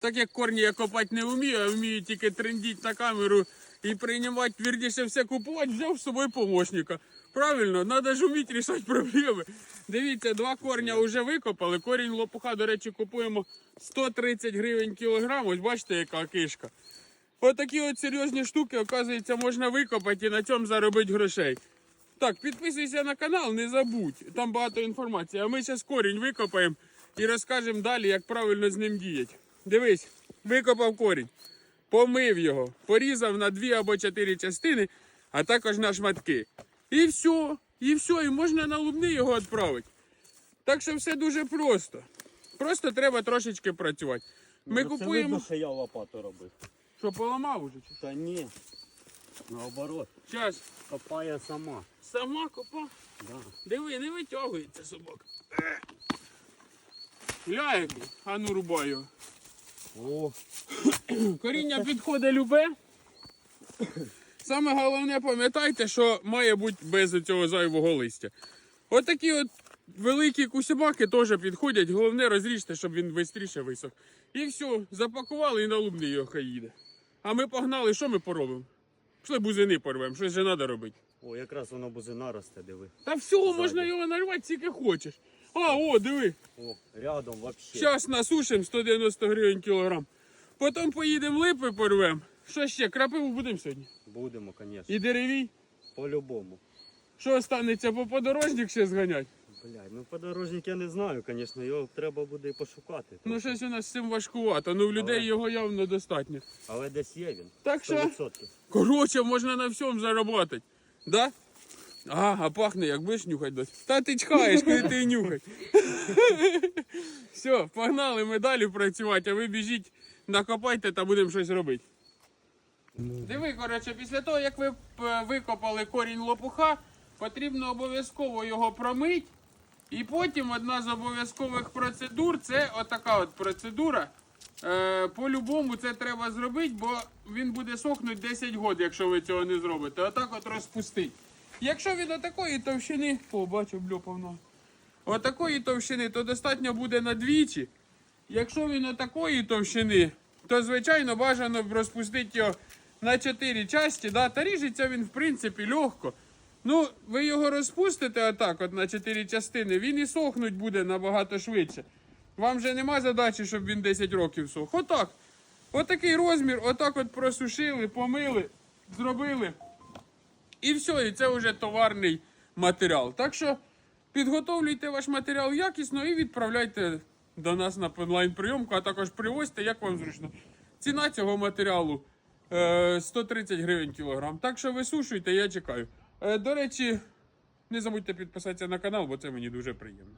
Так як корні я копати не вмію, а вмію тільки трендіть на камеру і приймати, вірніше все купувати, взяв з собою помощника. Правильно, треба ж вміти рішати проблеми. Дивіться, два корня вже викопали. Корінь лопуха, до речі, купуємо 130 гривень кілограм. Ось бачите, яка кишка. Отакі от серйозні штуки, оказується, можна викопати і на цьому заробити грошей. Так, підписуйся на канал, не забудь. Там багато інформації. А ми зараз корінь викопаємо і розкажемо далі, як правильно з ним діяти. Дивись, викопав корінь, помив його, порізав на дві або чотири частини, а також на шматки. І все, і все, і можна на лубни його відправити. Так що все дуже просто. Просто треба трошечки працювати. Ми Ну, це купуємо. видно, що я лопату робив. Що поламав уже? чи? Та ні. Наоборот, Щас. копає сама. Сама копа. Да. Диви, не витягується собака. Е. А ну рубай його. О, Коріння підходить любе. Саме головне пам'ятайте, що має бути без цього зайвого листя. Отакі от великі кусібаки теж підходять. Головне розріжте, щоб він швидше висох. І все, запакували і на лубни його хай їде. А ми погнали, що ми поробимо? Пішли бузини порвемо, щось же треба робити. о, якраз воно бузина росте, диви. Та всього Ззаді. можна його нарвати, скільки хочеш. А, о, диви. О, рядом вообще. Зараз насушимо 190 гривень кілограм. Потім поїдемо липи порвемо. Що ще, крапиву будемо сьогодні? Будемо, звісно. І деревій. По-любому. Що останеться по подорожник ще зганять? Блядь, ну подорожник я не знаю, звісно, його треба буде і пошукати. Ну щось у нас з цим важкувато, ну в людей Але- його явно достатньо. Але десь є він. Так що, 100%. коротше, можна на всьому заробити. Да? А, а пахне, як будеш нюхати дось. Та ти чхаєш, коли ти нюхай. Все, погнали ми далі працювати, а ви біжіть, накопайте та будемо щось робити. Диви, коротше, після того, як ви е, викопали корінь лопуха, потрібно обов'язково його промити. І потім одна з обов'язкових процедур це отака от процедура. Е, по-любому це треба зробити, бо він буде сохнути 10 років, якщо ви цього не зробите. Отак от розпустить. Якщо він отакої товщини, о, бачу, бльопав Отакої товщини, то достатньо буде на двічі. Якщо він отакої товщини, то звичайно бажано розпустити його на 4 часті. Да? Та ріжеться він в принципі легко. Ну, ви його розпустите отак, от на 4 частини, він і сохнуть буде набагато швидше. Вам же нема задачі, щоб він 10 років сох. Отак. Отакий розмір, отак от просушили, помили, зробили. І все, і це вже товарний матеріал. Так що підготовлюйте ваш матеріал якісно і відправляйте до нас на онлайн-прийомку, а також привозьте, як вам зручно. Ціна цього матеріалу е, 130 гривень кілограм. Так що висушуйте, я чекаю. Е, до речі, не забудьте підписатися на канал, бо це мені дуже приємно.